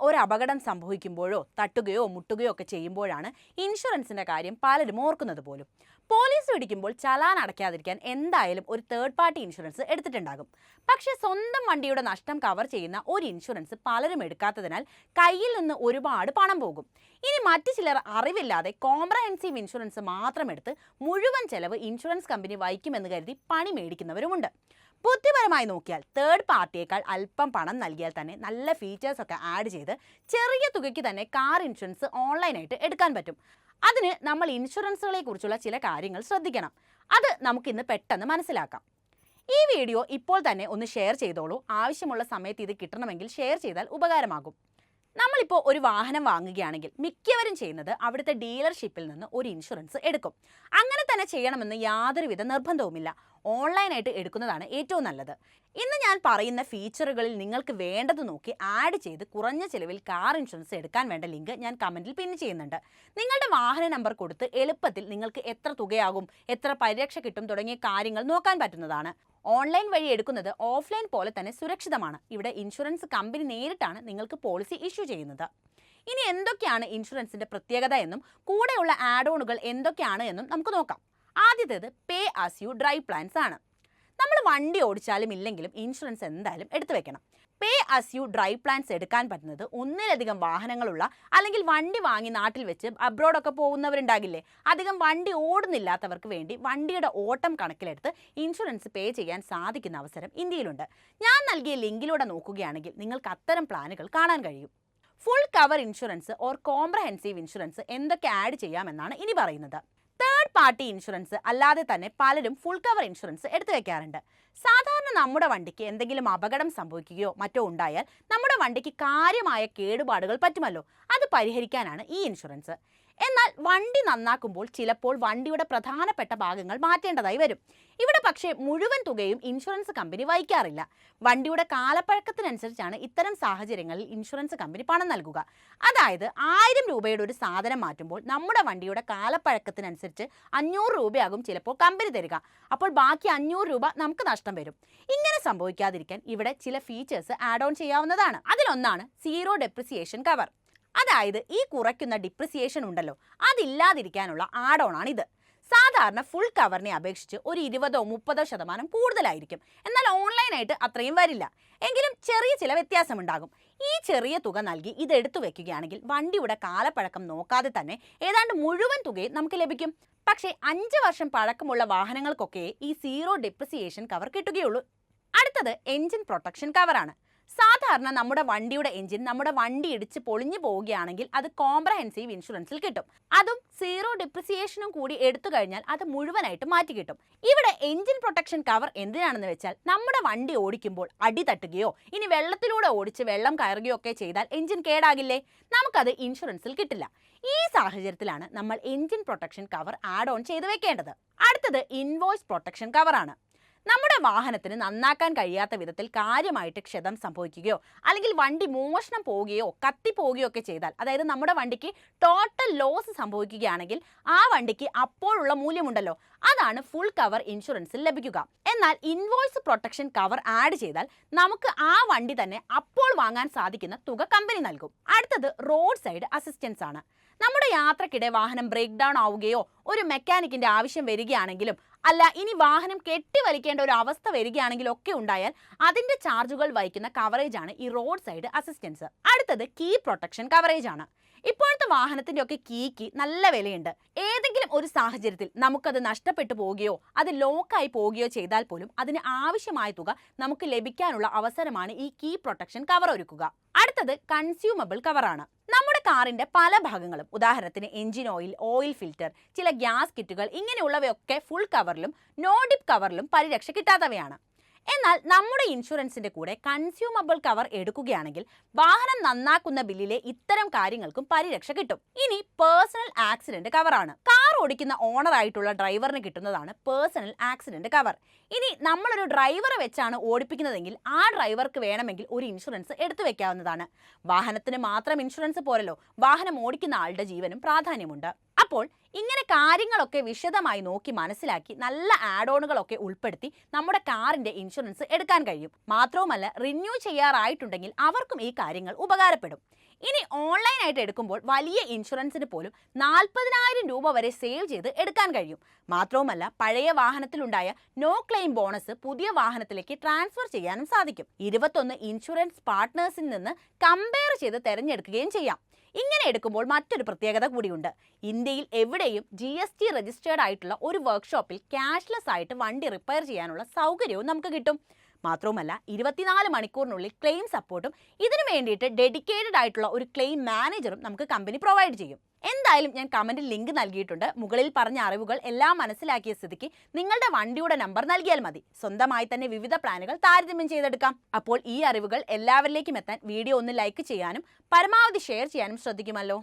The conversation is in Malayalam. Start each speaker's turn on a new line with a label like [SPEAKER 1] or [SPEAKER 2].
[SPEAKER 1] ഒരു അപകടം സംഭവിക്കുമ്പോഴോ തട്ടുകയോ മുട്ടുകയോ ഒക്കെ ചെയ്യുമ്പോഴാണ് ഇൻഷുറൻസിന്റെ കാര്യം പലരും ഓർക്കുന്നത് പോലും. പോലീസ് പിടിക്കുമ്പോൾ ചലാൻ അടയ്ക്കാതിരിക്കാൻ എന്തായാലും ഒരു തേർഡ് പാർട്ടി ഇൻഷുറൻസ് എടുത്തിട്ടുണ്ടാകും. പക്ഷേ സ്വന്തം വണ്ടിയുടെ നഷ്ടം കവർ ചെയ്യുന്ന ഒരു ഇൻഷുറൻസ് പലരും എടുക്കാത്തതിനാൽ കയ്യിൽ നിന്ന് ഒരുപാട് പണം പോകും. ഇനി മറ്റു ചിലർ അറിവില്ലാതെ കോംപ്രഹെൻസീവ് ഇൻഷുറൻസ് മാത്രം എടുത്ത് മുഴുവൻ ചെലവ് ഇൻഷുറൻസ് കമ്പനി വഹിക്കുമെന്ന് കരുതി പണി മേടിക്കുന്നവരുമുണ്ട്. ബുദ്ധിപരമായി നോക്കിയാൽ തേർഡ് പാർട്ടിയേക്കാൾ അല്പം പണം നൽകിയാൽ തന്നെ നല്ല ഫീച്ചേഴ്സ് ഒക്കെ ആഡ് ചെയ്ത് ചെറിയ തുകയ്ക്ക് തന്നെ കാർ ഇൻഷുറൻസ് ഓൺലൈനായിട്ട് എടുക്കാൻ പറ്റും. അതിന് നമ്മൾ ഇൻഷുറൻസുകളെ കുറിച്ചുള്ള ചില കാര്യങ്ങൾ ശ്രദ്ധിക്കണം. അത് നമുക്കിന്ന് പെട്ടെന്ന് മനസ്സിലാക്കാം. ഈ വീഡിയോ ഇപ്പോൾ തന്നെ ഒന്ന് ഷെയർ ചെയ്തോളൂ. ആവശ്യമുള്ള സമയത്ത് ഇത് കിട്ടണമെങ്കിൽ ഷെയർ ചെയ്താൽ ഉപകാരമാകും. നമ്മളിപ്പോൾ ഒരു വാഹനം വാങ്ങുകയാണെങ്കിൽ മിക്കവരും ചെയ്യുന്നത് അവിടുത്തെ ഡീലർഷിപ്പിൽ നിന്ന് ഒരു ഇൻഷുറൻസ് എടുക്കും. അങ്ങനെ തന്നെ ചെയ്യണമെന്ന് യാതൊരുവിധ നിർബന്ധവുമില്ല. ഓൺലൈനായിട്ട് എടുക്കുന്നതാണ് ഏറ്റവും നല്ലത്. ഇന്ന് ഞാൻ പറയുന്ന ഫീച്ചറുകളിൽ നിങ്ങൾക്ക് വേണ്ടത് നോക്കി ആഡ് ചെയ്ത് കുറഞ്ഞ ചിലവിൽ കാർ ഇൻഷുറൻസ് എടുക്കാൻ വേണ്ട ലിങ്ക് ഞാൻ കമന്റിൽ പിൻ ചെയ്യുന്നുണ്ട്. നിങ്ങളുടെ വാഹന നമ്പർ കൊടുത്ത് എളുപ്പത്തിൽ നിങ്ങൾക്ക് എത്ര തുകയാകും എത്ര പരിരക്ഷ കിട്ടും തുടങ്ങിയ കാര്യങ്ങൾ നോക്കാൻ പറ്റുന്നതാണ്. ഓൺലൈൻ വഴി എടുക്കുന്നത് ഓഫ്ലൈൻ പോലെ തന്നെ സുരക്ഷിതമാണ്. ഇവിടെ ഇൻഷുറൻസ് കമ്പനി നേരിട്ടാണ് നിങ്ങൾക്ക് പോളിസി ഇഷ്യൂ ചെയ്യുന്നത്. ഇനി എന്തൊക്കെയാണ് ഇൻഷുറൻസിന്റെ പ്രത്യേകത എന്നും കൂടെയുള്ള ആഡ് ഓണുകൾ എന്തൊക്കെയാണ് എന്നും നമുക്ക് നോക്കാം. ആദ്യത്തേത് pay as you drive plans ആണ്. നമ്മൾ വണ്ടി ഓടിച്ചാലും ഇല്ലെങ്കിലും ഇൻഷുറൻസ് എന്തായാലും എടുത്തു വെക്കണം. Pay as you drive plans എടുക്കാൻ പറ്റുന്നത് ഒന്നിലധികം വാഹനങ്ങളുള്ള അല്ലെങ്കിൽ വണ്ടി വാങ്ങി നാട്ടിൽ വെച്ച് അബ്രോഡൊക്കെ പോകുന്നവരുണ്ടാകില്ലേ? അധികം വണ്ടി ഓടുന്നില്ലാത്തവർക്ക് വേണ്ടി വണ്ടിയുടെ ഓട്ടം കണക്കിലെടുത്ത് ഇൻഷുറൻസ് പേ ചെയ്യാൻ സാധിക്കുന്ന അവസരം ഇന്ത്യയിലുണ്ട്. ഞാൻ നൽകിയ ലിങ്കിലൂടെ നോക്കുകയാണെങ്കിൽ നിങ്ങൾക്ക് അത്തരം പ്ലാനുകൾ കാണാൻ കഴിയും. Full cover insurance or comprehensive insurance എന്തൊക്കെ ആഡ് ചെയ്യാമെന്നാണ് ഇനി പറയുന്നത്. തേർഡ് പാർട്ടി ഇൻഷുറൻസ് അല്ലാതെ തന്നെ പലരും ഫുൾ കവർ ഇൻഷുറൻസ് എടുത്തു വെക്കാറുണ്ട്. സാധാരണ നമ്മുടെ വണ്ടിക്ക് എന്തെങ്കിലും അപകടം സംഭവിക്കുകയോ മറ്റോ ഉണ്ടായാൽ നമ്മുടെ വണ്ടിക്ക് കാര്യമായ കേടുപാടുകൾ പറ്റുമല്ലോ? അത് പരിഹരിക്കാനാണ് ഈ ഇൻഷുറൻസ് എന്നാൽ വണ്ടി നന്നാക്കുമ്പോൾ ചിലപ്പോൾ വണ്ടിയുടെ പ്രധാനപ്പെട്ട ഭാഗങ്ങൾ മാറ്റേണ്ടതായി വരും. ഇവിടെ പക്ഷേ മുഴുവൻ തുകയും ഇൻഷുറൻസ് കമ്പനി വഹിക്കാറില്ല. വണ്ടിയുടെ കാലപ്പഴക്കത്തിനനുസരിച്ചാണ് ഇത്തരം സാഹചര്യങ്ങളിൽ ഇൻഷുറൻസ് കമ്പനി പണം നൽകുക. അതായത് ആയിരം രൂപയുടെ ഒരു സാധനം മാറ്റുമ്പോൾ നമ്മുടെ വണ്ടിയുടെ കാലപ്പഴക്കത്തിനനുസരിച്ച് അഞ്ഞൂറ് രൂപയാകും ചിലപ്പോൾ കമ്പനി തരിക. അപ്പോൾ ബാക്കി അഞ്ഞൂറ് രൂപ നമുക്ക് നഷ്ടം വരും. ഇങ്ങനെ സംഭവിക്കാതിരിക്കാൻ ഇവിടെ ചില ഫീച്ചേഴ്സ് ആഡ് ഓൺ ചെയ്യാവുന്നതാണ്. അതിലൊന്നാണ് സീറോ ഡെപ്രിസിയേഷൻ കവർ അതായത് ഈ കുറയ്ക്കുന്ന ഡിപ്രിസിയേഷൻ ഉണ്ടല്ലോ അതില്ലാതിരിക്കാനുള്ള ആഡ് ഓൺ ആണിത്. സാധാരണ ഫുൾ കവറിനെ അപേക്ഷിച്ച് ഒരു ഇരുപതോ മുപ്പതോ ശതമാനം കൂടുതലായിരിക്കും. എന്നാൽ ഓൺലൈനായിട്ട് അത്രയും വരില്ല. എങ്കിലും ചെറിയ ചില വ്യത്യാസമുണ്ടാകും. ഈ ചെറിയ തുക നൽകി ഇത് എടുത്തു വെക്കുകയാണെങ്കിൽ വണ്ടിയുടെ കാലപ്പഴക്കം നോക്കാതെ തന്നെ ഏതാണ്ട് മുഴുവൻ തുകയും നമുക്ക് ലഭിക്കും. പക്ഷേ അഞ്ച് വർഷം പഴക്കമുള്ള വാഹനങ്ങൾക്കൊക്കെ ഈ സീറോ ഡെപ്രിസിയേഷൻ കവർ കിട്ടുകയുള്ളൂ. അടുത്തത് എഞ്ചിൻ പ്രൊട്ടക്ഷൻ കവറാണ് സാധാരണ നമ്മുടെ വണ്ടിയുടെ എഞ്ചിൻ നമ്മുടെ വണ്ടി ഇടിച്ച് പൊളിഞ്ഞു പോവുകയാണെങ്കിൽ അത് കോംപ്രഹെൻസീവ് ഇൻഷുറൻസിൽ കിട്ടും. അതും സീറോ ഡിപ്രിസിയേഷനും കൂടി എടുത്തു കഴിഞ്ഞാൽ അത് മുഴുവനായിട്ട് മാറ്റി കിട്ടും. ഇവിടെ എഞ്ചിൻ പ്രൊട്ടക്ഷൻ കവർ എന്തിനാണെന്ന് വെച്ചാൽ നമ്മുടെ വണ്ടി ഓടിക്കുമ്പോൾ അടി തട്ടുകയോ ഇനി വെള്ളത്തിലൂടെ ഓടിച്ച് വെള്ളം കയറുകയോ ഒക്കെ ചെയ്താൽ എഞ്ചിൻ കേടാകില്ലേ? നമുക്കത് ഇൻഷുറൻസിൽ കിട്ടില്ല. ഈ സാഹചര്യത്തിലാണ് നമ്മൾ engine protection cover add on ചെയ്ത് വെക്കേണ്ടത്. അടുത്തത് ഇൻവോയ്സ് പ്രൊട്ടക്ഷൻ കവറാണ് നമ്മുടെ വാഹനത്തിന് നന്നാക്കാൻ കഴിയാത്ത വിധത്തിൽ കാര്യമായിട്ട് ക്ഷതം സംഭവിക്കുകയോ അല്ലെങ്കിൽ വണ്ടി മോഷണം പോവുകയോ കത്തിപ്പോവുകയോ ഒക്കെ ചെയ്താൽ അതായത് നമ്മുടെ വണ്ടിക്ക് ടോട്ടൽ ലോസ് സംഭവിക്കുകയാണെങ്കിൽ ആ വണ്ടിക്ക് അപ്പോഴുള്ള മൂല്യമുണ്ടല്ലോ അതാണ് ഫുൾ കവർ ഇൻഷുറൻസിൽ ലഭിക്കുക. എന്നാൽ ഇൻവോയ്സ് പ്രൊട്ടക്ഷൻ കവർ ആഡ് ചെയ്താൽ നമുക്ക് ആ വണ്ടി തന്നെ അപ്പോൾ വാങ്ങാൻ സാധിക്കുന്ന തുക കമ്പനി നൽകും. അടുത്തത് റോഡ് സൈഡ് അസിസ്റ്റൻസ് ആണ്. നമ്മുടെ യാത്രക്കിടെ വാഹനം ബ്രേക്ക് ഡൗൺ ആവുകയോ ഒരു മെക്കാനിക്കിന്റെ ആവശ്യം വരികയാണെങ്കിലും അല്ല ഇനി വാഹനം കെട്ടിവലിക്കേണ്ട ഒരു അവസ്ഥ വരികയാണെങ്കിൽ ഒക്കെ ഉണ്ടായാൽ അതിന്റെ ചാർജുകൾ വഹിക്കുന്ന കവറേജ് ആണ് ഈ റോഡ് സൈഡ് അസിസ്റ്റൻസ് അടുത്തത് കീ പ്രൊട്ടക്ഷൻ കവറേജ് ആണ്. ഇപ്പോഴത്തെ വാഹനത്തിന്റെ ഒക്കെ കീക്ക് നല്ല വിലയുണ്ട്. ഏതെങ്കിലും ഒരു സാഹചര്യത്തിൽ നമുക്കത് നഷ്ടപ്പെട്ടു പോവുകയോ അത് ലോക്കായി പോവുകയോ ചെയ്താൽ പോലും അതിന് ആവശ്യമായ തുക നമുക്ക് ലഭിക്കാനുള്ള അവസരമാണ് ഈ കീ പ്രൊട്ടക്ഷൻ കവർ ഒരുക്കുക. അടുത്തത് കൺസ്യൂമബിൾ കവറാണ് നമ്മുടെ കാറിന്റെ പല ഭാഗങ്ങളും. ഉദാഹരണത്തിന് എഞ്ചിൻ ഓയിൽ ഓയിൽ ഫിൽറ്റർ ചില ഗ്യാസ് കിറ്റുകൾ ഇങ്ങനെയുള്ളവയൊക്കെ ഫുൾ കവറിലും നോ ഡിപ് കവറിലും പരിരക്ഷ കിട്ടാത്തവയാണ്. എന്നാൽ നമ്മുടെ ഇൻഷുറൻസിന്റെ കൂടെ കൺസ്യൂമബിൾ കവർ എടുക്കുകയാണെങ്കിൽ വാഹനം നന്നാക്കുന്ന ബില്ലിലെ ഇത്തരം കാര്യങ്ങൾക്കും പരിരക്ഷ കിട്ടും. ഇനി പേഴ്സണൽ ആക്സിഡന്റ് കവറാണ്. ഓടിക്കുന്ന ഓണർ ആയിട്ടുള്ള ഡ്രൈവറിന് കിട്ടുന്നതാണ് പേഴ്സണൽ ആക്സിഡന്റ് കവർ. ഇനി നമ്മളൊരു ഡ്രൈവറെ വെച്ചാണ് ഓടിപ്പിക്കുന്നതെങ്കിൽ ആ ഡ്രൈവർക്ക് വേണമെങ്കിൽ ഒരു ഇൻഷുറൻസ് എടുത്തു വെക്കാവുന്നതാണ്. വാഹനത്തിന് മാത്രം ഇൻഷുറൻസ് പോരല്ലോ. വാഹനം ഓടിക്കുന്ന ആളുടെ ജീവനും പ്രാധാന്യമുണ്ട്. അപ്പോൾ ഇങ്ങനെ കാര്യങ്ങളൊക്കെ വിശദമായി നോക്കി മനസ്സിലാക്കി നല്ല ആഡ് ഓണുകളൊക്കെ ഉൾപ്പെടുത്തി നമ്മുടെ കാറിന്റെ ഇൻഷുറൻസ് എടുക്കാൻ കഴിയും. മാത്രവുമല്ല റിന്യൂ ചെയ്യാറായിട്ടുണ്ടെങ്കിൽ അവർക്കും ഈ കാര്യങ്ങൾ ഉപകാരപ്പെടും. ഇനി ഓൺലൈനായിട്ട് എടുക്കുമ്പോൾ വലിയ ഇൻഷുറൻസിന് പോലും നാൽപ്പതിനായിരം രൂപ വരെ സേവ് ചെയ്ത് എടുക്കാൻ കഴിയും. മാത്രവുമല്ല പഴയ വാഹനത്തിലുണ്ടായ നോ ക്ലെയിം ബോണസ് പുതിയ വാഹനത്തിലേക്ക് ട്രാൻസ്ഫർ ചെയ്യാനും സാധിക്കും. ഇരുപത്തൊന്ന് ഇൻഷുറൻസ് പാർട്ട്നേഴ്സിൽ നിന്ന് കമ്പയർ ചെയ്ത് തിരഞ്ഞെടുക്കുകയും ചെയ്യാം. ഇങ്ങനെ എടുക്കുമ്പോൾ മറ്റൊരു പ്രത്യേകത കൂടിയുണ്ട്. ഇന്ത്യയിൽ എവിടെയും ജി എസ് ടി രജിസ്റ്റേർഡ് ആയിട്ടുള്ള ഒരു വർക്ക്ഷോപ്പിൽ ക്യാഷ്ലെസ് ആയിട്ട് വണ്ടി റിപ്പയർ ചെയ്യാനുള്ള സൗകര്യവും നമുക്ക് കിട്ടും. മാത്രവുമല്ല ഇരുപത്തിനാല് മണിക്കൂറിനുള്ളിൽ ക്ലെയിം സപ്പോർട്ടും ഇതിനു വേണ്ടിയിട്ട് ഡെഡിക്കേറ്റഡ് ആയിട്ടുള്ള ഒരു ക്ലെയിം മാനേജറും നമുക്ക് കമ്പനി പ്രൊവൈഡ് ചെയ്യും. എന്തായാലും ഞാൻ കമന്റിൽ ലിങ്ക് നൽകിയിട്ടുണ്ട്. മുകളിൽ പറഞ്ഞ അറിവുകൾ എല്ലാം മനസ്സിലാക്കിയ സ്ഥിതിക്ക് നിങ്ങളുടെ വണ്ടിയുടെ നമ്പർ നൽകിയാൽ മതി. സ്വന്തമായി തന്നെ വിവിധ പ്ലാനുകൾ താരതമ്യം ചെയ്തെടുക്കാം. അപ്പോൾ ഈ അറിവുകൾ എല്ലാവരിലേക്കും എത്താൻ വീഡിയോ ഒന്ന് ലൈക്ക് ചെയ്യാനും പരമാവധി ഷെയർ ചെയ്യാനും ശ്രദ്ധിക്കുമല്ലോ.